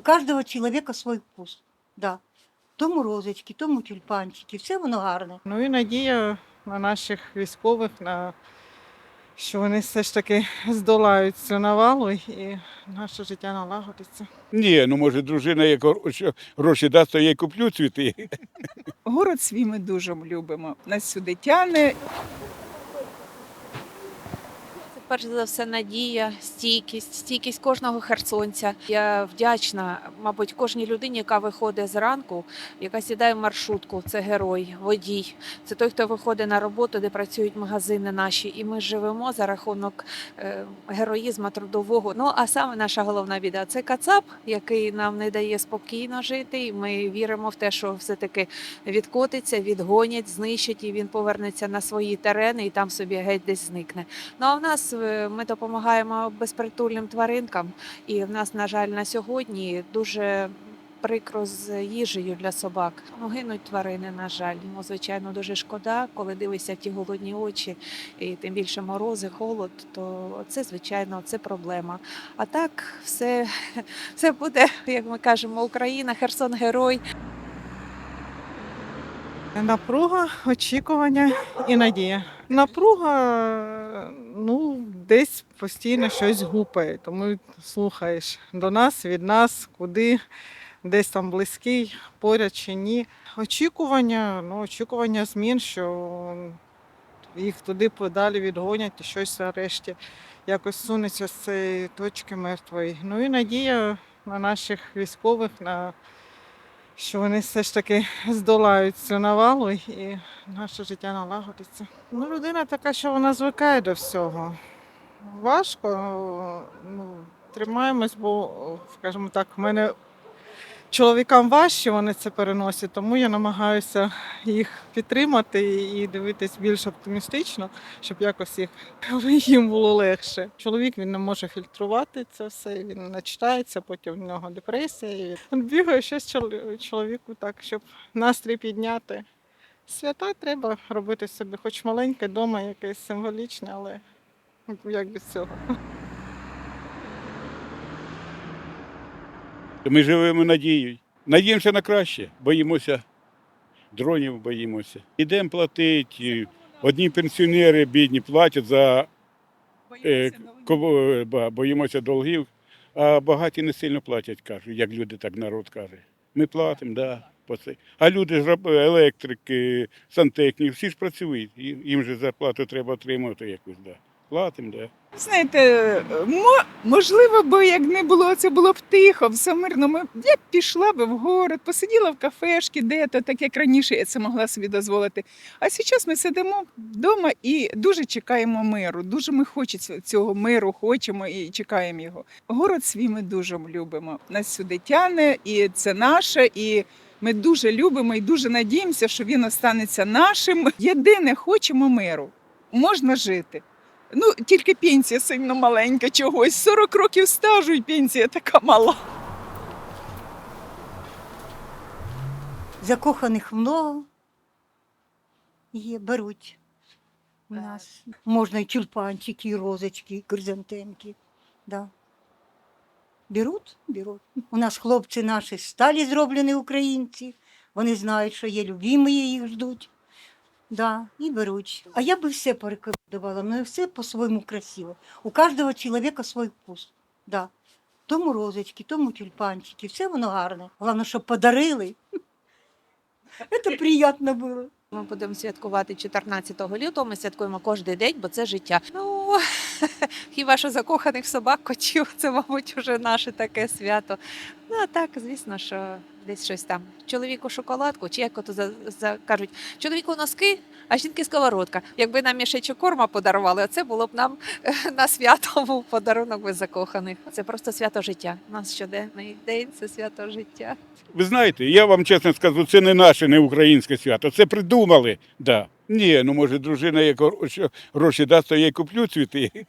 У кожного чоловіка свій вкус. Да. Тому розочки, тому тюльпанчики, все воно гарне. Ну і надія на наших військових, на що вони все ж таки здолають цю навалу і наше життя налагодиться. Ні, ну може дружина, як гроші- гроші дасть, то я й куплю цвіти. Город свій ми дуже любимо. Нас сюди тяне. Перш за все надія, стійкість, стійкість кожного херсонця. Я вдячна, мабуть, кожній людині, яка виходить зранку, яка сідає в маршрутку. Це герой, водій. Це той, хто виходить на роботу, де працюють магазини наші. І ми живемо за рахунок е, героїзму трудового. Ну а саме наша головна біда це Кацап, який нам не дає спокійно жити. І ми віримо в те, що все таки відкотиться, відгонять, знищать, і він повернеться на свої терени і там собі геть десь зникне. Ну а в нас ми допомагаємо безпритульним тваринкам, і в нас, на жаль, на сьогодні дуже. Прикро з їжею для собак. Ну, гинуть тварини, на жаль. Йому, звичайно, дуже шкода, коли дивишся в ті голодні очі, і тим більше морози, холод, то це, звичайно, це проблема. А так, все, все буде, як ми кажемо, Україна, Херсон герой. Напруга, очікування і надія. Напруга, ну, десь постійно щось гупає, тому слухаєш до нас, від нас, куди, десь там близький, поряд чи ні. Очікування, ну, очікування змін, що їх туди подалі відгонять і щось нарешті якось сунеться з цієї точки мертвої. Ну і надія на наших військових, на що вони все ж таки здолають цю навалу і наше життя налагодиться. Ну, людина така, що вона звикає до всього. Важко, ну, тримаємось, бо, скажімо так, в мене чоловікам важче вони це переносять, тому я намагаюся їх підтримати і дивитись більш оптимістично, щоб якось їх їм було легше. Чоловік він не може фільтрувати це все, він начитається, потім в нього депресія. Він бігає щось чол- чоловіку так, щоб настрій підняти. Свята треба робити собі, хоч маленьке дома, якесь символічне, але як без цього. Ми живемо надією. Надіємося на краще, боїмося дронів, боїмося. Ідемо платити. Одні пенсіонери бідні платять за е, е, боїмося долгів, а багаті не сильно платять, кажуть, як люди, так народ каже. Ми платимо, да, по це. А люди ж електрики, сантехніки, всі ж працюють. Їм же зарплату треба отримати якусь, да. Платимо, да. Знаєте, мо- можливо, бо як не було, це було б тихо, все мирно. Ми, я б пішла б в город, посиділа в кафешці, де-то, так як раніше я це могла собі дозволити. А зараз ми сидимо вдома і дуже чекаємо миру. Дуже ми хочемо цього миру, хочемо і чекаємо його. Город свій ми дуже любимо. Нас сюди тяне, і це наше, і ми дуже любимо і дуже надіємося, що він останеться нашим. Єдине, хочемо миру. Можна жити. Ну, тільки пенсія сильно маленька чогось. 40 років стажу і пенсія така мала. Закоханих много є, беруть у нас. Можна і тюльпанчики, і розочки, і кризантемки. Да. Беруть, беруть. У нас хлопці наші сталі зроблені українці. Вони знають, що є любимі, їх ждуть. Да, і беруть. А я би все порекомендувала, але все по-своєму красиво. У кожного чоловіка свій вкус. Да. Тому розочки, тому тюльпанчики, все воно гарне. Головне, щоб подарили. Це приємно було. Ми будемо святкувати 14 лютого. Ми святкуємо кожен день, бо це життя. Ну хіба що закоханих собак, котів, це, мабуть, вже наше таке свято. Ну а так, звісно, що десь щось там. Чоловіку шоколадку, чи як ото за, за кажуть, чоловіку носки, а жінки сковородка. Якби нам мішечок корма подарували, це було б нам е, на свято був подарунок без закоханих. Це просто свято життя. У нас щоденний день це свято життя. Ви знаєте, я вам чесно скажу, це не наше, не українське свято. Це придумали. Да. Ні, ну може дружина, як гроші- дасть, то я й куплю цвіти.